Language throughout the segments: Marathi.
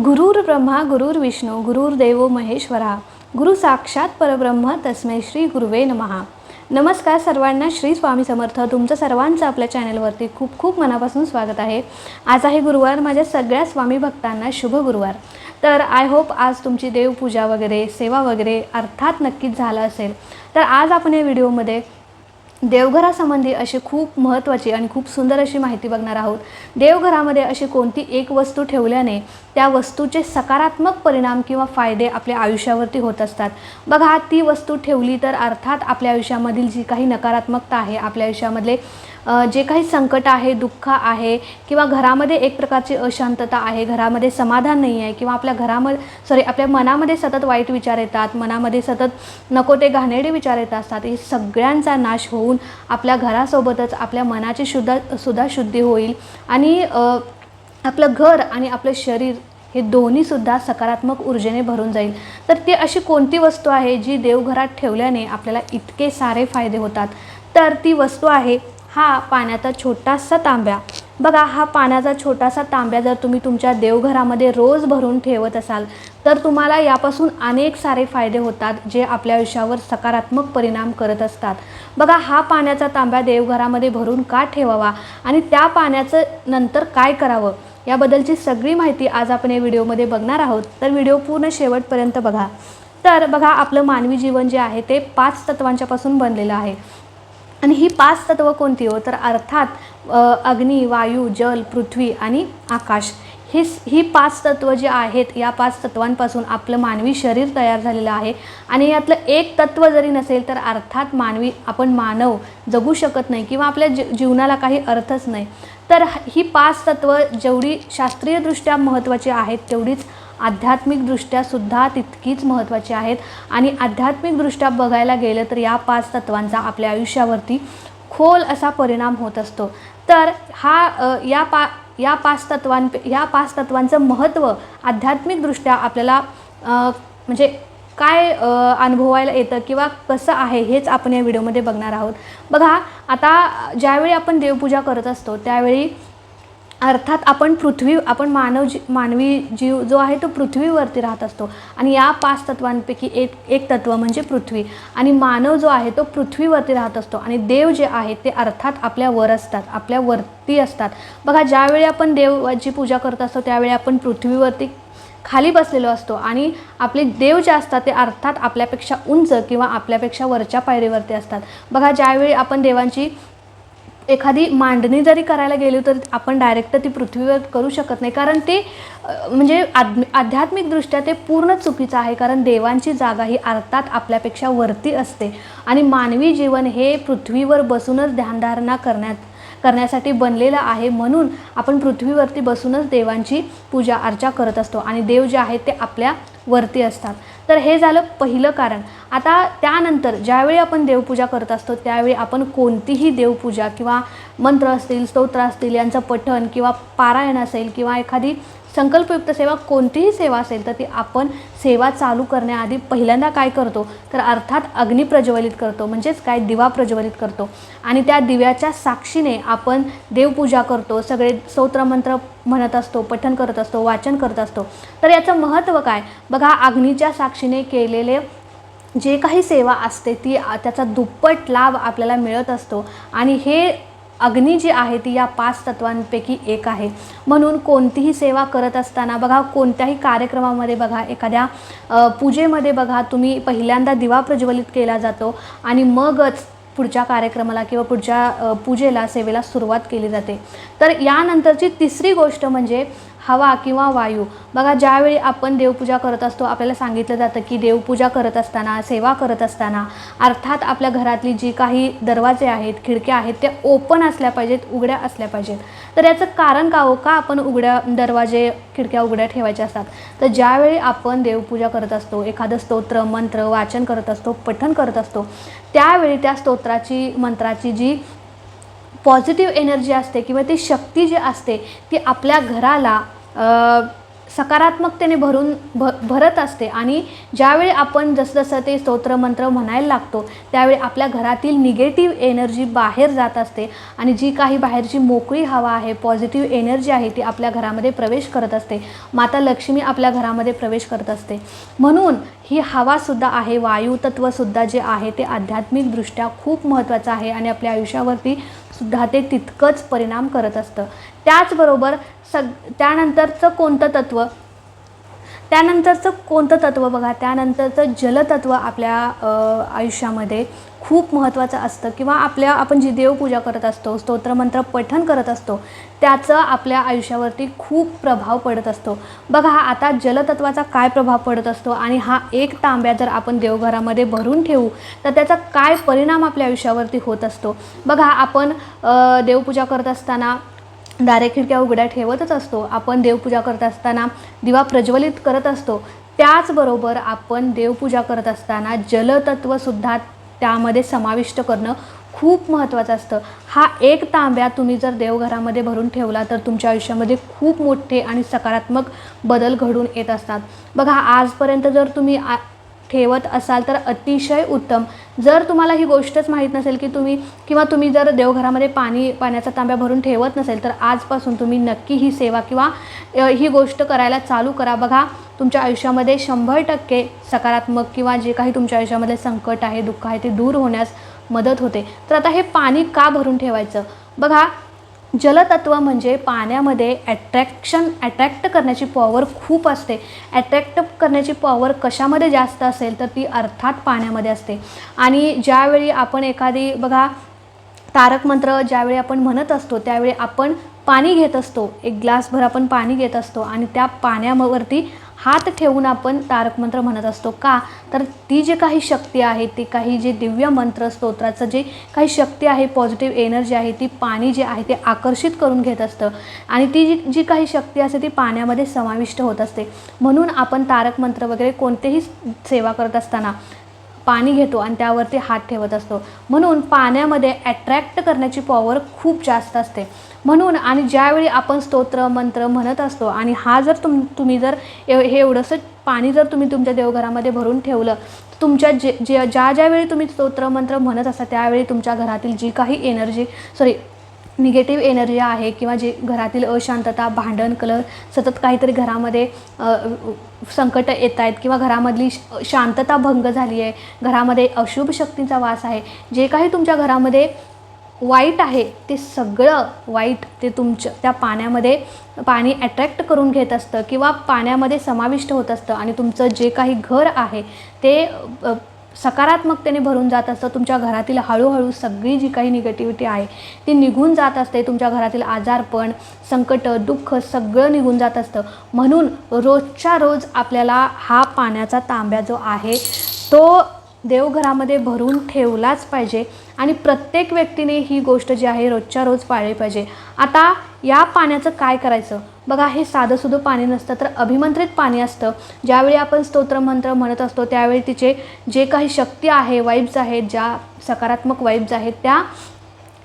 गुरुर् ब्रह्मा गुरुर विष्णू गुरुर महेश्वरा गुरु साक्षात परब्रह्म तस्मै श्री गुरुवे नमहा. नमस्कार सर्वांना श्री स्वामी समर्थ. तुमचं सर्वांचं आपल्या चॅनलवरती खूप खूप मनापासून स्वागत आहे. आज आहे गुरुवार माझ्या सगळ्या स्वामी भक्तांना शुभ गुरुवार. तर आय होप आज तुमची देवपूजा वगैरे सेवा वगैरे अर्थात नक्कीच झालं असेल. तर आज आपण या व्हिडिओमध्ये देवघरासंबंधी अशी खूप महत्त्वाची आणि खूप सुंदर अशी माहिती बघणार आहोत. देवघरामध्ये अशी कोणती एक वस्तू ठेवल्याने त्या वस्तूचे सकारात्मक परिणाम किंवा फायदे आपल्या आयुष्यावरती होत असतात. बघा ती वस्तू ठेवली तर अर्थात आपल्या आयुष्यामधील जी काही नकारात्मकता आहे आपल्या आयुष्यामधले जे काही संकट आहे दुःख आहे किंवा घरामध्ये एक प्रकारची अशांतता आहे घरामध्ये समाधान नाही आहे किंवा आपल्या घरामध्ये सॉरी आपल्या मनामध्ये सतत वाईट विचार येतात मनामध्ये सतत नको ते घाणेरडे विचार येत असतात हे सगळ्यांचा नाश होऊन आपल्या घरासोबतच आपल्या मनाची शुद्ध सुद्धा शुद्धी होईल आणि आपलं घर आणि आपलं शरीर हे दोन्हीसुद्धा सकारात्मक ऊर्जेने भरून जाईल. तर ती अशी कोणती वस्तू आहे जी देवघरात ठेवल्याने आपल्याला इतके सारे फायदे होतात? तर ती वस्तू आहे हा पाण्याचा छोटासा तांब्या. बघा हा पाण्याचा छोटासा तांब्या जर तुम्ही तुमच्या देवघरामध्ये रोज भरून ठेवत असाल तर तुम्हाला यापासून अनेक सारे फायदे होतात जे आपल्या आयुष्यावर सकारात्मक परिणाम करत असतात. बघा हा पाण्याचा तांब्या देवघरामध्ये भरून का ठेवावा आणि त्या पाण्याचं नंतर काय करावं याबद्दलची सगळी माहिती आज आपण या व्हिडिओमध्ये बघणार आहोत. तर व्हिडिओ पूर्ण शेवटपर्यंत बघा. तर बघा आपलं मानवी जीवन जे आहे ते पाच तत्वांच्यापासून बनलेलं आहे. आणि ही पाच तत्व कोणती हो? तर अर्थात अग्नी वायू जल पृथ्वी आणि आकाश. ही ही पाच तत्व जे आहेत या पाच तत्वांपासून आपलं मानवी शरीर तयार झालेलं आहे. आणि यातलं एक तत्व जरी नसेल तर अर्थात मानवी आपण मानव जगू शकत नाही किंवा आपल्या जी जीवनाला काही अर्थच नाही. तर ही पाच तत्व जेवढी शास्त्रीयदृष्ट्या महत्त्वाची आहेत तेवढीच आध्यात्मिकदृष्ट्या सुद्धा तितकीच महत्त्वाची आहेत. आणि आध्यात्मिकदृष्ट्या बघायला गेलं तर या पाच तत्वांचा आपल्या आयुष्यावरती खोल असा परिणाम होत असतो. तर हा या पा या पाच तत्वां या पाच तत्वांचं महत्त्व आध्यात्मिकदृष्ट्या आपल्याला म्हणजे काय अनुभवायला येतं किंवा कसं आहे हेच आपण या व्हिडिओमध्ये बघणार आहोत. बघा आता ज्यावेळी आपण देवपूजा करत असतो त्यावेळी अर्थात आपण पृथ्वी आपण मानव जी मानवी जीव जो आहे तो पृथ्वीवरती राहत असतो. आणि या पाच तत्वांपैकी एक एक तत्व म्हणजे पृथ्वी. आणि मानव जो आहे तो पृथ्वीवरती राहत असतो. आणि देव जे आहेत ते अर्थात आपल्या वर असतात आपल्या वरती असतात. बघा ज्यावेळी आपण देवाची पूजा करत असतो त्यावेळी आपण पृथ्वीवरती खाली बसलेलो असतो. आणि आपले देव जे असतात ते अर्थात आपल्यापेक्षा उंच किंवा आपल्यापेक्षा वरच्या पायरीवरती असतात. बघा ज्यावेळी आपण देवांची एखादी मांडणी जरी करायला गेलो तर आपण डायरेक्ट ती पृथ्वीवर करू शकत नाही. कारण ते म्हणजे आध् आध्यात्मिकदृष्ट्या ते पूर्ण चुकीचं आहे. कारण देवांची जागा ही अर्थात आपल्यापेक्षा वरती असते. आणि मानवी जीवन हे पृथ्वीवर बसूनच ध्यानधारणा करण्यात करण्यासाठी बनलेलं आहे. म्हणून आपण पृथ्वीवरती बसूनच देवांची पूजा अर्चा करत असतो. आणि देव जे आहेत ते आपल्या वरती असतात. तर हे झालं पहिलं कारण. आता त्यानंतर ज्यावेळी आपण देवपूजा करत असतो त्यावेळी आपण कोणतीही देवपूजा किंवा मंत्र असतील स्तोत्र असतील यांचं पठण किंवा पारायण असेल किंवा एखादी संकल्पयुक्त सेवा कोणतीही सेवा असेल तर ती आपण सेवा चालू करण्याआधी पहिल्यांदा काय करतो? तर अर्थात अग्नी प्रज्वलित करतो म्हणजेच काय? दिवा प्रज्वलित करतो. आणि त्या दिव्याच्या साक्षीने आपण देवपूजा करतो सगळे स्तोत्रमंत्र म्हणत असतो पठण करत असतो वाचन करत असतो. तर याचं महत्त्व काय? बघा अग्नीच्या साक्षीने केलेले जे काही सेवा असते ती त्याचा दुप्पट लाभ आपल्याला मिळत असतो. आणि हे अग्नी जी आहे ती या पाच तत्वांपैकी एक आहे. म्हणून कोणतीही सेवा करत असताना बघा कोणत्याही कार्यक्रमामध्ये बघा एखाद्या पूजेमध्ये बघा तुम्ही पहिल्यांदा दिवा प्रज्वलित केला जातो आणि मगच पुढच्या कार्यक्रमाला किंवा पुढच्या पूजेला सेवेला सुरुवात केली जाते. तर यानंतरची तिसरी गोष्ट म्हणजे हवा किंवा वायू. बघा ज्यावेळी आपण देवपूजा करत असतो आपल्याला सांगितलं जातं की देवपूजा करत असताना सेवा करत असताना अर्थात आपल्या घरातली जी काही दरवाजे आहेत खिडक्या आहेत त्या ओपन असल्या पाहिजेत उघड्या असल्या पाहिजेत. तर याचं कारण का हो? का आपण उघड्या दरवाजे खिडक्या उघड्या ठेवायच्या असतात? तर ज्यावेळी आपण देवपूजा करत असतो एखादं स्तोत्र मंत्र वाचन करत असतो पठण करत असतो त्यावेळी त्या स्तोत्राची मंत्राची जी पॉझिटिव्ह एनर्जी असते किंवा ती शक्ती जी असते ती आपल्या घराला सकारात्मकतेने भरून भ भरत असते. आणि ज्यावेळी आपण जसजसं ते स्तोत्रमंत्र म्हणायला लागतो त्यावेळी आपल्या घरातील निगेटिव्ह एनर्जी बाहेर जात असते. आणि जी काही बाहेरची मोकळी हवा आहे पॉझिटिव्ह एनर्जी आहे ती आपल्या घरामध्ये प्रवेश करत असते. माता लक्ष्मी आपल्या घरामध्ये प्रवेश करत असते. म्हणून ही हवासुद्धा आहे वायुतत्वसुद्धा जे आहे ते आध्यात्मिकदृष्ट्या खूप महत्त्वाचं आहे. आणि आपल्या आयुष्यावरती सुद्धा ते तितकंच परिणाम करत असतं. त्याचबरोबर सग त्यानंतरचं कोणतं तत्त्व त्यानंतरचं कोणतं तत्त्व बघा? त्यानंतरचं जलतत्त्व आपल्या आयुष्यामध्ये खूप महत्त्वाचं असतं. किंवा आपल्या आपण जी देवपूजा करत असतो स्तोत्रमंत्र पठण करत असतो त्याचं आपल्या आयुष्यावरती खूप प्रभाव पडत असतो. बघा आता जलतत्वाचा काय प्रभाव पडत असतो? आणि हा एक तांब्या जर आपण देवघरामध्ये भरून ठेवू तर त्याचा काय परिणाम आपल्या आयुष्यावरती होत असतो? बघा आपण देवपूजा करत असताना दारे खिडक्या उघड्या ठेवतच असतो. आपण देवपूजा करत असताना दिवा प्रज्वलित करत असतो. त्याचबरोबर आपण देवपूजा करत असताना जलतत्वसुद्धा त्यामध्ये समाविष्ट करणं खूप महत्त्वाचं असतं. हा एक तांब्या तुम्ही जर देवघरामध्ये भरून ठेवला तर तुमच्या आयुष्यामध्ये खूप मोठे आणि सकारात्मक बदल घडून येत असतात. बघा आजपर्यंत जर तुम्ही आ ठेवत असाल तर अतिशय उत्तम. जर तुम्हाला ही गोष्टच माहीत नसेल की तुम्ही किंवा तुम्ही जर देवघरामध्ये पाणी पाण्याचा तांब्या भरून ठेवत नसेल तर आजपासून तुम्ही नक्की ही सेवा किंवा ही गोष्ट करायला चालू करा. बघा तुमच्या आयुष्यामध्ये शंभर टक्के सकारात्मक किंवा जे काही तुमच्या आयुष्यामध्ये संकट आहे दुःख आहे ते दूर होण्यास मदत होते. तर आता हे पाणी का भरून ठेवायचं? बघा जलतत्व म्हणजे पाण्यामध्ये ॲट्रॅक्शन अट्रॅक्ट करण्याची पॉवर खूप असते. अट्रॅक्ट करण्याची पॉवर कशामध्ये जास्त असेल तर ती अर्थात पाण्यामध्ये असते. आणि ज्यावेळी आपण एखादी बघा तारक मंत्र ज्यावेळी आपण म्हणत असतो त्यावेळी आपण पाणी घेत असतो. एक ग्लासभर आपण पाणी घेत असतो आणि त्या पाण्यावरती हात ठेवून आपण तारक मंत्र म्हणत असतो का? तर ती जी काही शक्ती आहे ती काही जे दिव्य मंत्र स्तोत्राचं जे काही शक्ती आहे पॉझिटिव्ह एनर्जी आहे ती पाणी जे आहे ते आकर्षित करून घेत असतं. आणि ती जी जी काही शक्ती असते ती पाण्यामध्ये समाविष्ट होत असते. म्हणून आपण तारक मंत्र वगैरे कोणतेही सेवा करत असताना पाणी घेतो आणि त्यावरती हात ठेवत असतो. म्हणून पाण्यामध्ये अट्रॅक्ट करण्याची पॉवर खूप जास्त असते. म्हणून आणि ज्यावेळी आपण स्तोत्र मंत्र म्हणत असतो आणि हा जर तुम तुम्ही जर एव हे एवढंसं पाणी जर तुम्ही तुमच्या देवघरामध्ये भरून ठेवलं तुमच्या जे जे ज्या ज्यावेळी तुम्ही स्तोत्र मंत्र म्हणत असता त्यावेळी तुमच्या घरातील जी काही एनर्जी सॉरी निगेटिव्ह एनर्जी आहे किंवा जे घरातील अशांतता भांडण कलर सतत काहीतरी घरामध्ये संकट येत आहेत किंवा घरामधली श- शांतता भंग झाली आहे घरामध्ये अशुभ शक्तींचा वास आहे जे काही तुमच्या घरामध्ये वाईट आहे ते सगळं वाईट ते तुमच्या त्या पाण्यामध्ये पाणी अट्रॅक्ट करून घेत असतं किंवा पाण्यामध्ये समाविष्ट होत असतं आणि तुमचं जे काही घर आहे ते सकारात्मकतेने भरून जात असतं. तुमच्या घरातील हळूहळू सगळी जी काही निगेटिव्हिटी आहे ती निघून जात असते. तुमच्या घरातील आजारपण संकट दुःख सगळं निघून जात असतं. म्हणून रोजच्या रोज आपल्याला हा पाण्याचा तांब्या जो आहे तो देवघरामध्ये भरून ठेवलाच पाहिजे आणि प्रत्येक व्यक्तीने ही गोष्ट जी आहे रोजच्या रोज पाळली पाहिजे. आता या पाण्याचं काय करायचं? बघा हे साधंसुधं पाणी नसतं तर अभिमंत्रित पाणी असतं. ज्यावेळी आपण स्तोत्रमंत्र म्हणत असतो त्यावेळी तिचे जे काही शक्ती आहे वाईब्स आहेत ज्या सकारात्मक वाईब्स आहेत त्या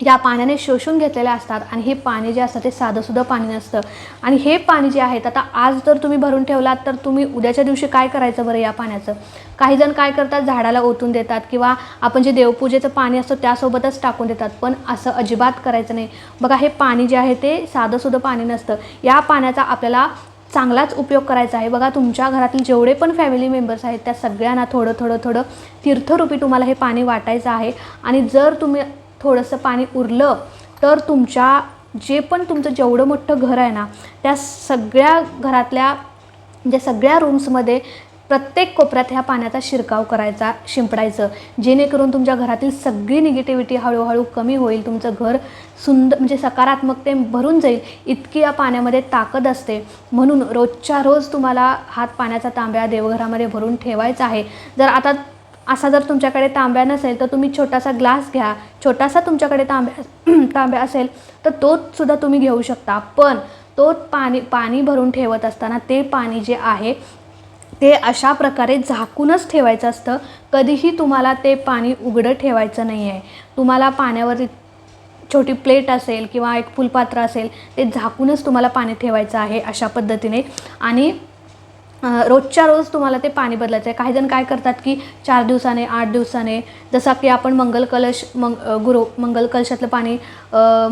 या पाण्याने शोषून घेतलेल्या असतात आणि हे पाणी जे असतं ते साधंसुद्धा पाणी नसतं. आणि हे पाणी जे आहेत आता आज जर तुम्ही भरून ठेवलात तर तुम्ही उद्याच्या दिवशी काय करायचं बरं या पाण्याचं? काही जण काय करतात झाडाला ओतून देतात किंवा आपण जे देवपूजेचं पाणी असतं त्यासोबतच टाकून देतात पण असं अजिबात करायचं नाही. बघा हे पाणी जे आहे ते साधंसुद्धा पाणी नसतं. या पाण्याचा आपल्याला चांगलाच उपयोग करायचा आहे. बघा तुमच्या घरातील जेवढे पण फॅमिली मेंबर्स आहेत त्या सगळ्यांना थोडं थोडं थोडं तीर्थरूपी तुम्हाला हे पाणी वाटायचं आहे. आणि जर तुम्ही थोडंसं पाणी उरलं तर तुमच्या जे पण तुमचं जेवढं मोठं घर आहे ना त्या सगळ्या घरातल्या म्हणजे सगळ्या रूम्समध्ये प्रत्येक कोपऱ्यात ह्या पाण्याचा शिरकाव करायचा शिंपडायचं. जेणेकरून तुमच्या घरातील सगळी निगेटिव्हिटी हळूहळू कमी होईल तुमचं घर सुंदर म्हणजे सकारात्मकते भरून जाईल इतकी या पाण्यामध्ये ताकद असते. म्हणून रोजच्या रोज तुम्हाला हात पाण्याचा तांब्या देवघरामध्ये भरून ठेवायचा आहे. जर आता असा जर तुमच्याकडे तांब्या नसेल तर तुम्ही छोटासा ग्लास घ्या. छोटासा तुमच्याकडे तांब्या तांब्या असेल तर तोसुद्धा तुम्ही घेऊ शकता. पण तो पाणी पाणी भरून ठेवत असताना ते पाणी जे आहे ते अशा प्रकारे झाकूनच ठेवायचं असतं. कधीही तुम्हाला ते पाणी उघडं ठेवायचं नाही आहे तुम्हाला पाण्यावरती छोटी प्लेट असेल किंवा एक फुलपात्र असेल ते झाकूनच तुम्हाला पाणी ठेवायचं आहे अशा पद्धतीने. आणि रोजच्या रोज तुम्हाला ते पाणी बदलायचं आहे काही जण काय करतात की चार दिवसाने आठ दिवसाने जसा की आपण मंगल कलश मंग गुरु मंगल कलशातलं पाणी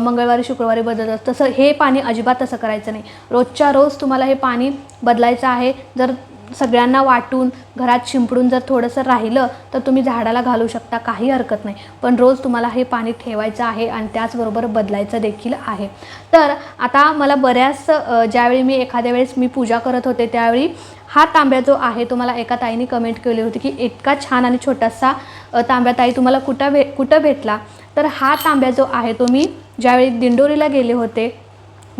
मंगळवारी शुक्रवारी बदलत तसं हे पाणी अजिबात तसं करायचं नाही. रोजच्या रोज तुम्हाला हे पाणी बदलायचं आहे. जर सगळ्यांना वाटून घरात शिंपडून जर थोडंसं राहिलं तर तुम्ही झाडाला घालू शकता काही हरकत नाही. पण रोज तुम्हाला हे पाणी ठेवायचं आहे आणि त्याचबरोबर बदलायचं देखील आहे. तर आता मला बऱ्याच ज्यावेळी मी एखाद्या वेळेस मी पूजा करत होते त्यावेळी हा तांब्या जो आहे तो मला एका ताईने कमेंट केली होती की इतका छान आणि छोटासा तांब्या ताई तुम्हाला कुठं भे कुठं भेटला? तर हा तांब्या जो आहे तो मी ज्यावेळी दिंडोरीला गेले होते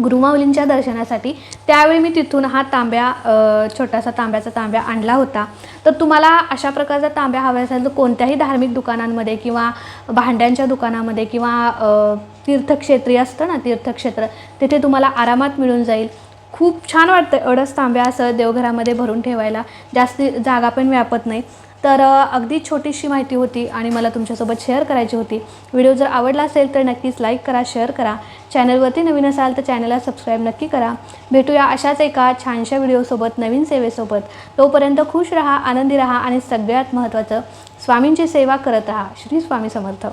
गुरुमाऊलींच्या दर्शनासाठी त्यावेळी मी तिथून हा तांब्या छोटासा तांब्याचा तांब्या आणला होता. तर तुम्हाला अशा प्रकारचा तांब्या हवा असेल तर कोणत्याही धार्मिक दुकानांमध्ये किंवा भांड्यांच्या दुकानामध्ये किंवा तीर्थक्षेत्री असतं ना तीर्थक्षेत्र तिथे तुम्हाला आरामात मिळून जाईल. खूप छान वाटतं एवढंच तांब्या असं देवघरामध्ये भरून ठेवायला. जास्ती जागा पण व्यापत नाही. तर अगदी छोटीशी माहिती होती आणि मला तुमच्यासोबत शेअर करायची होती. व्हिडिओ जर आवडला असेल तर नक्कीच लाईक करा शेअर करा. चॅनलवरती नवीन असाल तर चॅनलला सबस्क्राईब नक्की करा. भेटूया अशाच एका छानशा व्हिडिओसोबत नवीन सेवेसोबत. तोपर्यंत खुश राहा आनंदी राहा आणि सगळ्यात महत्त्वाचं स्वामींची सेवा करत राहा. श्री स्वामी समर्थ.